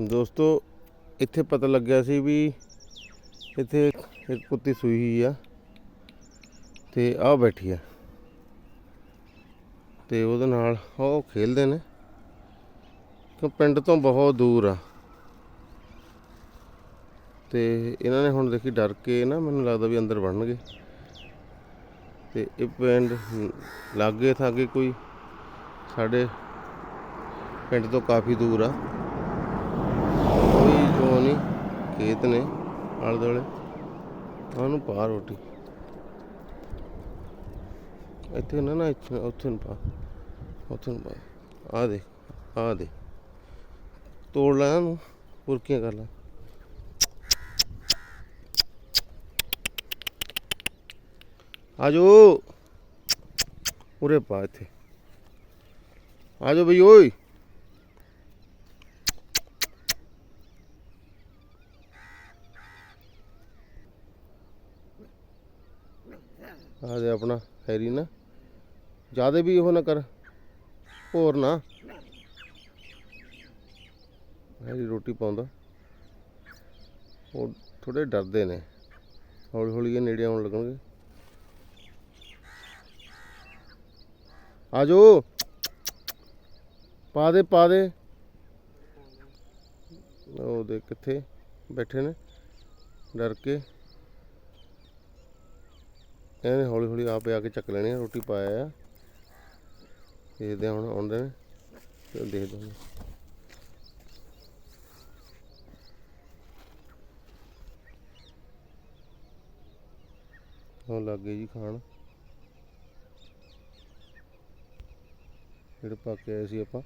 ਦੋਸਤੋ, ਇੱਥੇ ਪਤਾ ਲੱਗਿਆ ਸੀ ਵੀ ਇੱਥੇ ਇੱਕ ਕੁੱਤੀ ਸੂਈ ਹੋਈ ਆ ਤੇ ਆ ਬੈਠੀ ਆ। ਤੇ ਉਹਦੇ ਨਾਲ ਉਹ ਖੇਲਦੇ ਨੇ। ਕਿ ਪਿੰਡ ਤੋਂ ਬਹੁਤ ਦੂਰ ਆ। ਤੇ ਇਹਨਾਂ ਨੇ ਹੁਣ ਦੇਖੀ ਡਰ ਕੇ ਨਾ ਮੈਨੂੰ ਲੱਗਦਾ ਵੀ ਅੰਦਰ ਵੜਨਗੇ। ਤੇ ਇਹ ਪਿੰਡ ਲਾਗੇ ਥਾਗੇ ਕੋਈ ਸਾਡੇ ਪਿੰਡ ਤੋਂ ਕਾਫੀ ਦੂਰ ਆ। ਨਹੀਂ ਖੇਤ ਨੇ, ਆਲੇ ਦੁਆਲੇ। ਉਹਨੂੰ ਪਾ ਰੋਟੀ। ਇੱਥੇ ਨਾ ਨਾ ਇੱਥੇ, ਉੱਥੇ ਨੂੰ ਪਾ, ਉੱਥੇ ਨੂੰ ਪਾ। ਆ ਦੇ ਆ ਦੇ ਤੋੜ ਲੈ ਇਹਨੂੰ ਪੁਰਕੀਆਂ ਕਰ ਲੈ। ਆਜੋ ਉਰੇ ਪਾ ਇੱਥੇ। ਆਜੋ ਬਈ, ਓਏ। ਆ ਦੇ ਆਪਣਾ, ਹੈਰੀ ਨਾ। ਜਿਆਦੇ ਵੀ ਉਹ ਨਾ ਕਰ। ਹੋਰ ਨਾ। ਹੈਰੀ ਰੋਟੀ ਪਾਉਂਦਾ। ਉਹ ਥੋੜੇ ਡਰਦੇ ਨੇ। ਹੌਲੀ ਹੌਲੀ ਇਹ ਨੇੜੇ ਆਉਣ ਲੱਗਣਗੇ। ਆਜੋ ਪਾ ਦੇ ਪਾ ਦੇ। ਉਹ ਦੇ ਕਿੱਥੇ ਬੈਠੇ ਨੇ। ਡਰ ਕੇ। ਇਹਨੇ ਹੌਲੀ ਹੌਲੀ ਆਪੇ ਆ ਕੇ ਚੱਕ ਲੈਣੇ ਆ, ਰੋਟੀ ਪਾਇਆ ਆ। ਦੇਖਦੇ ਹਾਂ ਹੁਣ ਆਉਂਦੇ ਨੇ ਤੇ ਦੇਖਦੇ ਹਾਂ। ਹੁਣ ਲੱਗ ਗਏ ਜੀ ਖਾਣ। ਜਿਹੜੇ ਪੱਕੇ ਆਏ ਸੀ ਆਪਾਂ।